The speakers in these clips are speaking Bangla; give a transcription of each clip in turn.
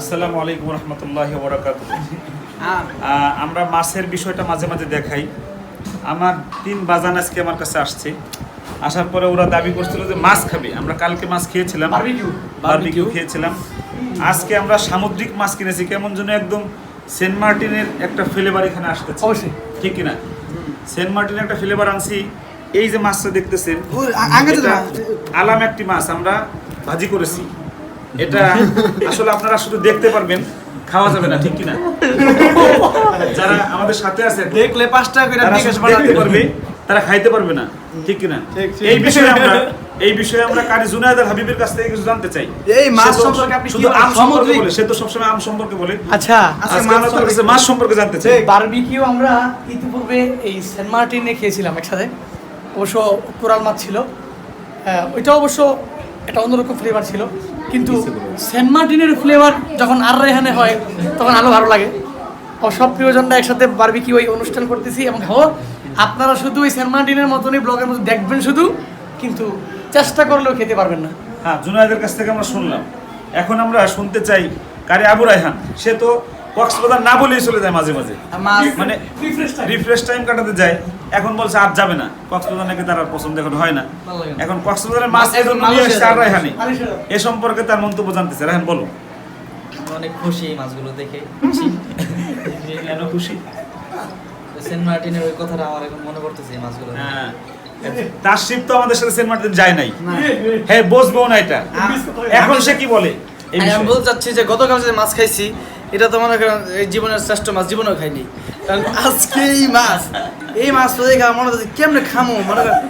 আসসালামু আলাইকুম রহমতুল্লাহ বরাকাত আমরা মাছের বিষয়টা মাঝে মাঝে দেখাই। আমার তিন বাজান আজকে আমার কাছে আসছে। আসার পরে ওরা দাবি করছিল যে মাছ খাবে। আমরা কালকে মাছ খেয়েছিলাম. বারবিকিউ খেয়েছিলাম। আজকে আমরা সামুদ্রিক মাছ কিনেছি। কেমন যেন একদম সেন্ট মার্টিনের একটা ফ্লেভার এখানে আসতেছে। অবশ্যই। ঠিক কিনা? সেন্ট মার্টিনের একটা ফ্লেভার আনছি। এই যে মাছটা দেখতেছেন। আলাম একটি মাছ আমরা ভাজি করেছি। এটা আসলে আপনারা শুধু দেখতে পারবেন খাওয়া যাবে না ঠিক কিনা? যারা আমাদের সাথে আছে দেখলে পাঁচ টাকা করে দেখতে পারবে তারা খাইতে পারবে না ঠিক কিনা। এই বিষয়ে আমরা এই বিষয়ে আমরা কারি জুনায়েদ আল হাবিবের কাছ থেকে কিছু জানতে চাই। এই মাছ সম্পর্কে আপনি শুধু আম সম্পর্কে বলে সে তো সবসময় আম সম্পর্কে বলে। আচ্ছা আজকে আমরা তার কাছে সম্পর্কে- মাছ সম্পর্কে জানতে চাই। বারবিকিউ আমরা ইতিপূর্বে এই সেন্ট মার্টিনে খেয়েছিলাম একসাথে। অবশ্য কোরাল মাছ ছিল। আহ, ওইটা অবশ্য একটা অন্যরকম ফ্লেভার ছিল। কিন্তু সেন্ট মার্টিনের ফ্লেভার যখন আর রেহানে হয় তখন আরও ভালো লাগে। ও সব প্রিয়জনরা একসাথে বারবিকিউ ওই অনুষ্ঠান করতেছি এবং হো আপনারা শুধু ওই সেন্ট মার্টিনের মতনই ব্লগের মধ্যে দেখবেন শুধু কিন্তু চেষ্টা করলেও খেতে পারবেন না। হ্যাঁ জুনায়েদের কাছ থেকে আমরা শুনলাম। এখন আমরা শুনতে চাই কারি আবু রায়হান। সে তো কক্সবাজার না বলেই চলে যায় মাঝে মাঝে। মানে রিফ্রেশ টাইম কাটাতে যায়। এখন বলছে আর যাবে না। কক্সবাজার নাকি তার আর পছন্দ এখন হয় না। এখন কক্সবাজারের মাছ এখন এখন নিয়ে এসছে আর রায়হানি এ সম্পর্কে তার মন্তব্য জানতেছে। রায়হান বলো। অনেক খুশি এই মাছগুলো দেখে। কেন খুশি? সেন্ট মার্টিনের ওই কথাটা আমার এখন মনে পড়তেছে এই মাছগুলো। হ্যাঁ। তার শিপ তো আমাদের সাথে সেন্ট মার্টিন যায় নাই। হ্যাঁ বসবো না এটা। এখন সে কি বলে? আমি বলতে চাচ্ছি যে গতকাল যে মাছ খাইছি এটা তো মনে করেন এই জীবনের শ্রেষ্ঠ মাছ জীবনেও খাইনি। কারণ আজকে এই মাছ এই মাছ তো দেখে মনে হচ্ছে কেমনে খামো? মনে করেন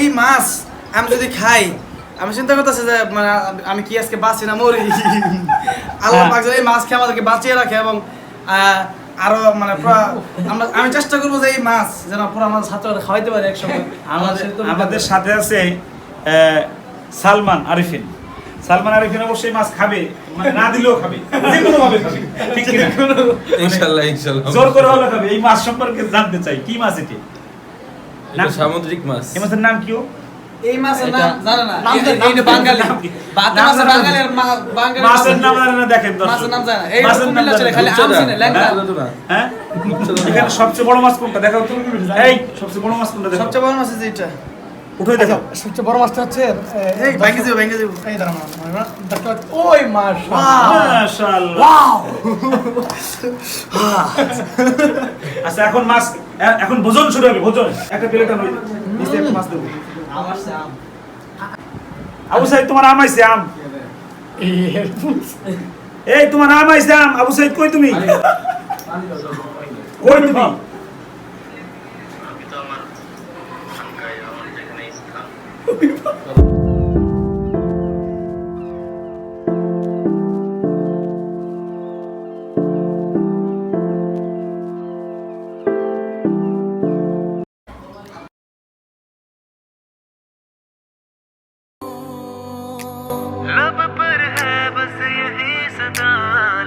এই মাছ আমি যদি খাই আমি চিন্তা করতেছি যে মানে আমি কি আজকে বাঁচি না মরি? আল্লাহ হ্যাঁ। পাক এই মাছ খেয়ে আমাদেরকে বাঁচিয়ে রাখে এবং আরও মানে আমরা আমি চেষ্টা করব যে এই মাছ যেন পুরো আমাদের ছাত্ররা খাওয়াইতে পারে একসময়। আমাদের আমাদের সাথে আছে সালমান আরিফিন। সালমান আরিফিন অবশ্যই মাছ খাবে মানে না দিলেও খাবে যে কোনো ভাবে খাবে। ঠিক কি না ইনশাল্লাহ ইনশাল্লাহ। জোর করে হলে খাবে এই মাছ সম্পর্কে জানতে চাই কি মাছ এটি? এটা সামুদ্রিক মাছ। এই মাছের নাম কি ও? এই মাছের নাম জানে না। নাম এই- জানে- এইটা বাঙালি। মাছের বাঙালি বাঙালি মাছের নাম জানে না। দেখেন দর্শক। মাছের নাম জানে। এই মাছের নাম। খালি ল্যাংড়া। হ্যাঁ? হ্যাঁ? এখানে সবচেয়ে বড় মাছ কোনটা? দেখাও তো এই সবচেয়ে বড় মাছ কোনটা? দেখাও। সবচেয়ে বড় মাছ এটা উঠে আচ্ছা, দেখাও সবচেয়ে বড় মাছটা হচ্ছে এই ভাঙ্গি দিব এই। ওই মাছ মাশাআল্লাহ। আচ্ছা এখন মাছ এখন ভোজন শুরু হবে ভোজন। একটা প্লেট আনো নিচে একটা মাছ দেবো। আমার আম। আবু সাইদ তোমার আম আইছে আম? এই তোমার আম আইছে আম। আবু সাইদ কই তুমি? কই তুমি? together.